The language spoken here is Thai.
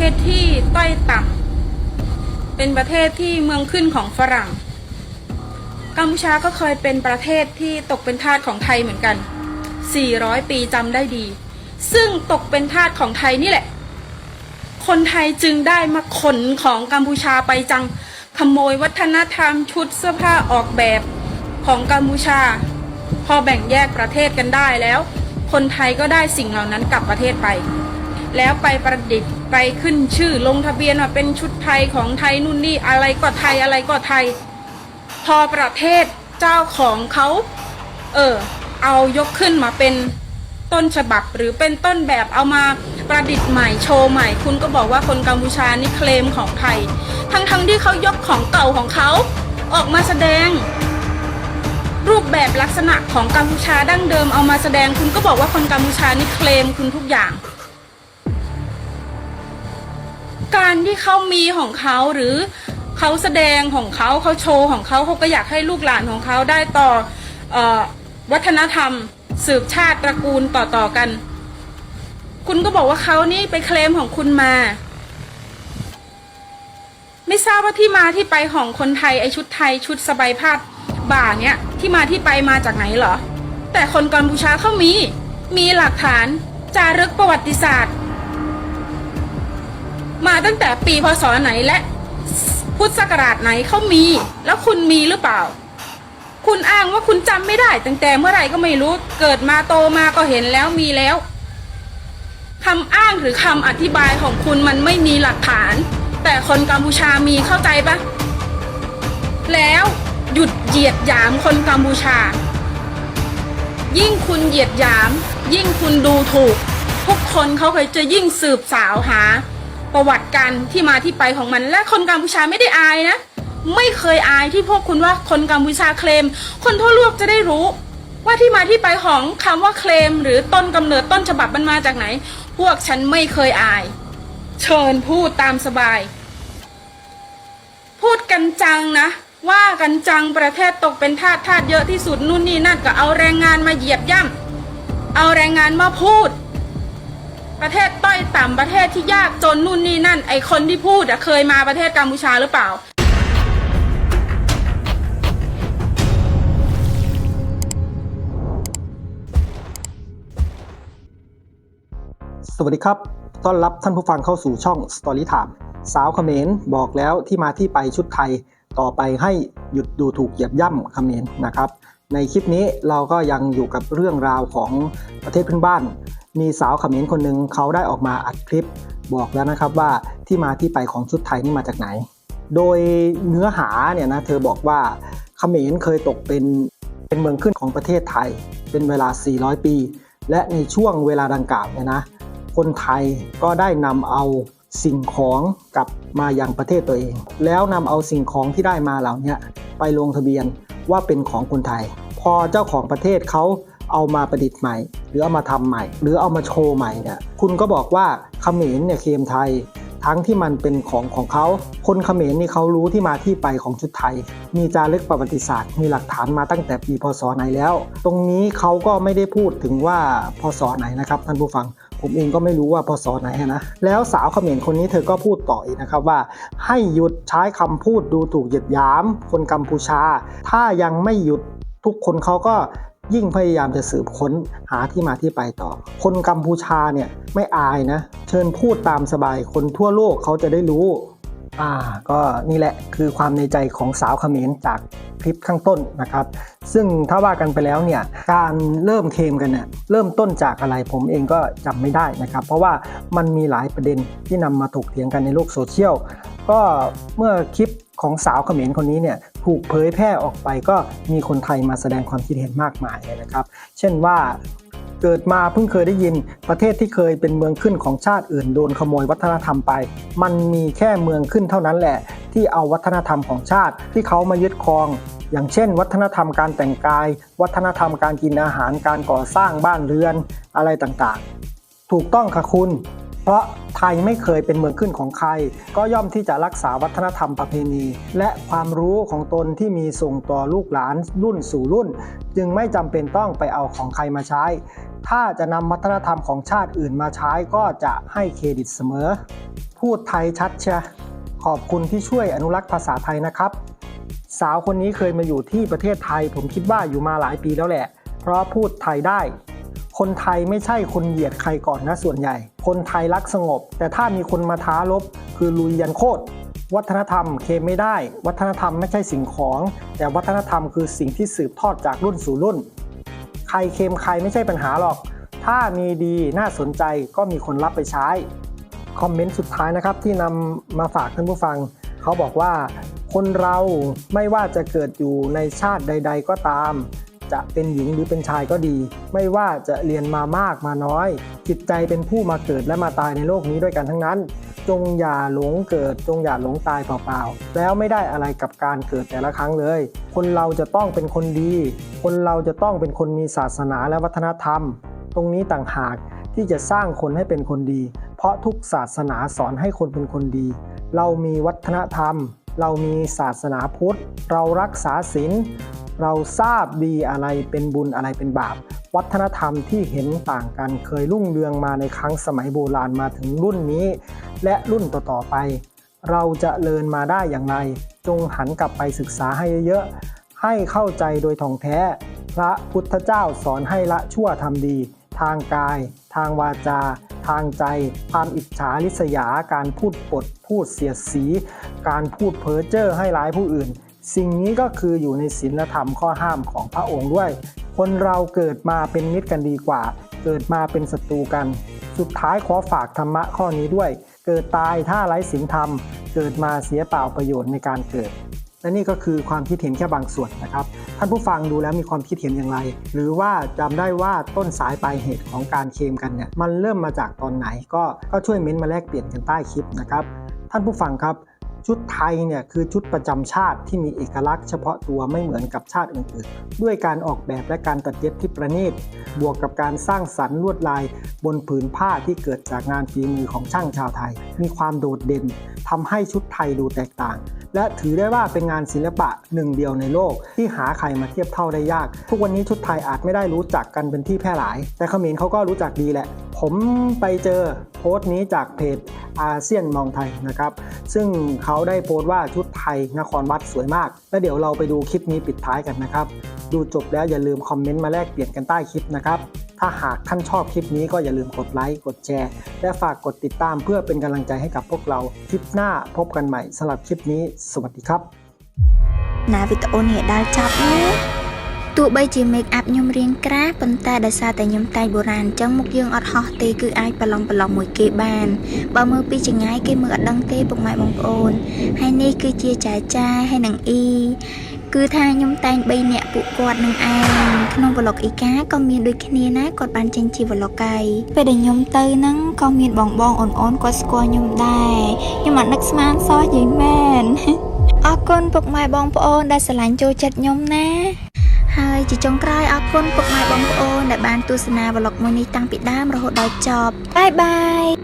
ทศที่ต้อยต่ำเป็นประเทศที่เมืองขึ้นของฝรั่ง กัมพูชาก็เคยเป็นประเทศที่ตกเป็นทาสของไทยเหมือนกัน 400 ปีจำได้ดี ซึ่งตกเป็นทาสของไทยนี่แหละ คนไทยจึงได้มาขนของกัมพูชาไปจัง ขโมยวัฒนธรรมชุดเสื้อผ้าออกแบบของกัมพูชา พอแบ่งแยกประเทศกันได้แล้ว คนไทยก็ได้สิ่งเหล่านั้นกลับประเทศไป แล้วไปประดิษฐ์ไปขึ้นชื่อลงทะเบียนว่าเป็นชุดไทยของไทยนู่นนี่อะไรก็ไทยอะไรก็ไทย พอประเทศเจ้าของเขาเออเอายกขึ้นมาเป็นต้นฉบับหรือเป็นต้นแบบเอามาประดิษฐ์ใหม่โชว์ใหม่ คุณก็บอกว่าคนกัมพูชานี่เคลมของไทย ทั้งๆทที่เขายกของเก่าของเขาออกมาแสดง รูปแบบลักษณะของกัมพูชาดั้งเดิมเอามาแสดง คุณก็บอกว่าคนกัมพูชานี่เคลมคุณทุกอย่าง การที่เขามีของเขาหรือเขาแสดงของเขาเขาโชว์ของเขาเขาก็อยากให้ลูกหลานของเขาได้ต่ออวัฒนธรรม สืบชาติตระกูลต่อๆกัน คุณก็บอกว่าเขานี่ไปเคลมของคุณมา ไม่ทราบว่าที่มาที่ไปของคนไทยไอชุดไทยชุดสบายพาดบ่าเนี้ยที่มาที่ไปมาจากไหนเหรอ แต่คนกัมพูชาเขามี มีหลักฐานจารึกประวัติศาสตร์ มาตั้งแต่ปีพศไหนและพุทธศักราชไหนเขามี แล้วคุณมีหรือเปล่า คุณอ้างว่าคุณจำไม่ได้ ตั้งแต่เมื่อไหร่ก็ไม่รู้ เกิดมาโตมาก็เห็นแล้วมีแล้วคำอ้างหรือคำอธิบายของคุณมันไม่มีหลักฐาน แต่คนกัมพูชามีเข้าใจปะแล้วหยุดเหยียดหยามคนกัมพูชา ยิ่งคุณเหยียดหยาม ยิ่งคุณดูถูก ทุกคนเขาเคยจะยิ่งสืบสาวหา ประวัติการที่มาที่ไปของมัน และคนกัมพูชาไม่ได้อายนะ ไม่เคยอายที่พวกคุณว่าคนกัมพูชาเคลม คนทั่วโลกจะได้รู้ ว่าที่มาที่ไปของคำว่าเคลม หรือต้นกำเนิดต้นฉบับมันมาจากไหน พวกฉันไม่เคยอาย เชิญพูดตามสบาย พูดกันจังนะว่ากันจังประเทศตกเป็นทาสทาสเยอะที่สุดนู่นนี่นั่นก็เอาแรงงานมาเหยียบย่ำเอาแรงงานมาพูด ประเทศต้อยต่ำประเทศที่ยากจนนู่นนี่นั่น ไอคนที่พูดอะเคยมาประเทศกัมพูชาหรือเปล่า สวัสดีครับ ต้อนรับท่านผู้ฟังเข้าสู่ช่อง Story Time สาวเขมรบอกแล้วที่มาที่ไปชุดไทยต่อไปให้หยุดดูถูกเหยียบย่ำเขมรนะครับ ในคลิปนี้เราก็ยังอยู่กับเรื่องราวของประเทศเพื่อนบ้าน มีสาวขมรคนหนึ่งเขาได้ออกมาอัดคลิปบอกแล้วนะครับว่าที่มาที่ไปของชุดไทยนี่มาจากไหน โดยเนื้อหาเนี่ยนะเธอบอกว่าขมรเคยตกเป็นเป็นเมืองขึ้นของประเทศไทย เป็นเวลา 400 ปี และในช่วงเวลาดังกล่าวเนี่ยนะ คนไทยก็ได้นำเอาสิ่งของกลับมาอยังประเทศตัวเอง แล้วนำเอาสิ่งของที่ได้มาเหล่านี้ไปลงทะเบียนว่าเป็นของคนไทย พอเจ้าของประเทศเขา เอามาประดิษฐ์ใหม่ หรือเอามาทำใหม่ หรือเอามาโชว์ใหม่เนี่ยคุณก็บอกว่าเขมรเนี่ยเคลมไทย ทั้งที่มันเป็นของของเขา คนเขมรนี่เขารู้ที่มาที่ไปของชุดไทย มีจารึกประวัติศาสตร์ มีหลักฐานมาตั้งแต่ปีพศไหนแล้ว ตรงนี้เขาก็ไม่ได้พูดถึงว่าพศไหนนะครับท่านผู้ฟังผมเองก็ไม่รู้ว่าพศไหนนะ แล้วสาวเขมรคนนี้เธอก็พูดต่ออีกนะครับว่า ให้หยุดใช้คำพูดดูถูกเหยียดหยาม คนกัมพูชา ถ้ายังไม่หยุดทุกคนเขาก็ ยิ่งพยายามจะสืบค้นหาที่มาที่ไปต่อ คนกัมพูชาเนี่ยไม่อายนะ เชิญพูดตามสบายคนทั่วโลกเขาจะได้รู้อ่าก็นี่แหละคือความในใจของสาวเขมรจากคลิปข้างต้นนะครับ ซึ่งถ้าว่ากันไปแล้วเนี่ยการเริ่มเคมกันเนี่ยเริ่มต้นจากอะไรผมเองก็จำไม่ได้นะครับ เพราะว่ามันมีหลายประเด็นที่นำมาถกเถียงกันในโลกโซเชียลก็เมื่อคลิปของสาวเขมรคนนี้เนี่ย ถูกเผยแพร่ออกไปก็มีคนไทยมาแสดงความคิดเห็นมากมายนะครับ เช่นว่าเกิดมาเพิ่งเคยได้ยินประเทศที่เคยเป็นเมืองขึ้นของชาติอื่นโดนขโมยวัฒนธรรมไป มันมีแค่เมืองขึ้นเท่านั้นแหละ ที่เอาวัฒนธรรมของชาติที่เขามายึดครอง อย่างเช่น วัฒนธรรมการแต่งกาย วัฒนธรรมการกินอาหารการก่อสร้างบ้านเรือนอะไรต่างๆ ถูกต้องค่ะคุณ เพราะไทยไม่เคยเป็นเมืองขึ้นของใคร ก็ย่อมที่จะรักษาวัฒนธรรมประเพณี และความรู้ของตนที่มีส่งต่อลูกหลานรุ่นสู่รุ่น จึงไม่จำเป็นต้องไปเอาของใครมาใช้ ถ้าจะนำวัฒนธรรมของชาติอื่นมาใช้ก็จะให้เครดิตเสมอ พูดไทยชัดเชียขอบคุณที่ช่วยอนุรักษ์ภาษาไทยนะครับ สาวคนนี้เคยมาอยู่ที่ประเทศไทย ผมคิดว่าอยู่มาหลายปีแล้วแหละ เพราะพูดไทยได้ คนไทยไม่ใช่คนเหยียดใครก่อนนะส่วนใหญ่ คนไทยรักสงบ แต่ถ้ามีคนมาท้ารบ คือลุยยันโคตรวัฒนธรรมเคลมไม่ได้ วัฒนธรรมไม่ใช่สิ่งของ แต่วัฒนธรรมคือสิ่งที่สืบทอดจากรุ่นสู่รุ่น ใครเคมใครไม่ใช่ปัญหาหรอก ถ้ามีดีน่าสนใจก็มีคนรับไปใช้ คอมเมนต์สุดท้ายนะครับที่นำมาฝากท่านผู้ฟัง เขาบอกว่า คนเราไม่ว่าจะเกิดอยู่ในชาติใด ๆ ก็ตาม จะเป็นหญิงหรือเป็นชายก็ดี ไม่ว่าจะเรียนมามากมาน้อย จิตใจเป็นผู้มาเกิดและมาตายในโลกนี้ด้วยกันทั้งนั้น จงอย่าหลงเกิด จงอย่าหลงตายเปล่าๆ แล้วไม่ได้อะไรกับการเกิดแต่ละครั้งเลย คนเราจะต้องเป็นคนดี คนเราจะต้องเป็นคนมีศาสนาและวัฒนธรรม ตรงนี้ต่างหากที่จะสร้างคนให้เป็นคนดี เพราะทุกศาสนาสอนให้คนเป็นคนดี เรามีวัฒนธรรม เรามีศาสนาพุทธ เรารักษาศีล เราทราบดีอะไรเป็นบุญอะไรเป็นบาป วัฒนธรรมที่เห็นต่างกันเคยรุ่งเรืองมาในครั้งสมัยโบราณมาถึงรุ่นนี้ และรุ่นต่อๆไป เราจะเลินมาได้อย่างไร จงหันกลับไปศึกษาให้เยอะๆให้เข้าใจโดยท่องแท้ พระพุทธเจ้าสอนให้ละชั่วทำดี ทางกาย ทางวาจา ทางใจ ความอิจฉาริษยาการพูดปด พูดเสียดสี การพูดเพ้อเจ้อให้ร้ายผู้อื่น สิ่งนี้ก็คืออยู่ในศีลธรรมข้อห้ามของพระองค์ด้วย คนเราเกิดมาเป็นมิตรกันดีกว่า เกิดมาเป็นศัตรูกัน สุดท้ายขอฝากธรรมะข้อนี้ด้วย เกิดตายถ้าไร้ศีลธรรม เกิดมาเสียเปล่าประโยชน์ในการเกิด และนี่ก็คือความคิดเห็นแค่บางส่วนนะครับ ท่านผู้ฟังดูแล้วมีความคิดเห็นอย่างไร หรือว่าจำได้ว่าต้นสายปลายเหตุของการเคมกันเนี่ยมันเริ่มมาจากตอนไหนก็ก็ช่วยเม้นต์มาแลกเปลี่ยนกันใต้คลิปนะครับท่านผู้ฟังครับ ชุดไทยเนี่ยคือชุดประจำชาติที่มีเอกลักษณ์เฉพาะตัวไม่เหมือนกับชาติอื่นๆ ด้วยการออกแบบและการตัดเย็บที่ประณีต บวกกับการสร้างสรรค์ลวดลายบนผืนผ้าที่เกิดจากงานฝีมือของช่างชาวไทย มีความโดดเด่นทำให้ชุดไทยดูแตกต่าง และถือได้ว่าเป็นงานศิลปะหนึ่งเดียวในโลก ที่หาใครมาเทียบเท่าได้ยาก ทุกวันนี้ชุดไทยอาจไม่ได้รู้จักกันเป็นที่แพร่หลาย แต่เขมรเขาก็รู้จักดีแหละ ผมไปเจอโพสต์นี้จากเพจอาเซียนมองไทยนะครับ ซึ่งเขาได้โพสต์ว่าชุดไทยนครวัดสวยมาก แล้วเดี๋ยวเราไปดูคลิปนี้ปิดท้ายกันนะครับ ดูจบแล้วอย่าลืมคอมเมนต์มาแลกเปลี่ยนกันใต้คลิปนะครับ ถ้าหากท่านชอบคลิปนี้ก็อย่าลืมกดไลค์ กดแชร์ และฝากกดติดตามเพื่อเป็นกำลังใจให้กับพวกเรา คลิปหน้าพบกันใหม่สำหรับคลิปนี้ สวัสดีครับ ណាវីដេអូនេះដល់ចប់ណាទោះបីជា make up ខ្ញុំរៀងក្រាស់ប៉ុន្តែដោយសារតែខ្ញុំតែងបុរាណអញ្ចឹងមុខយើងអត់ហោះទេគឺអាចប្រឡំប្រឡំមួយគេបានបើមើលពីចម្ងាយគេមើលអត់ដឹងទេពុកម៉ែបងប្អូនហើយនេះគឺជាចាចាហើយនឹងអ៊ី គឺថាខ្ញុំតែង3នាក់ពួកគាត់នឹងឯងក្នុងប្លុកអ៊ីកាក៏មានដូចគ្នាណាគាត់បានចេញជាប្លុកកៃពេលដែលខ្ញុំទៅហ្នឹងក៏មានបងបងអូនអូនគាត់ស្គាល់ខ្ញុំដែរខ្ញុំអត់នឹកស្មានសោះយាយមែនអរគុណពុកម៉ែបងប្អូនដែលស្រឡាញ់ចូលចិត្តខ្ញុំណាហើយជាចុងក្រោយអរគុណពុកម៉ែបងប្អូនដែលបានទស្សនាវឡុកមួយនេះតាំងពីដើមរហូតដល់ចប់បាយបាយ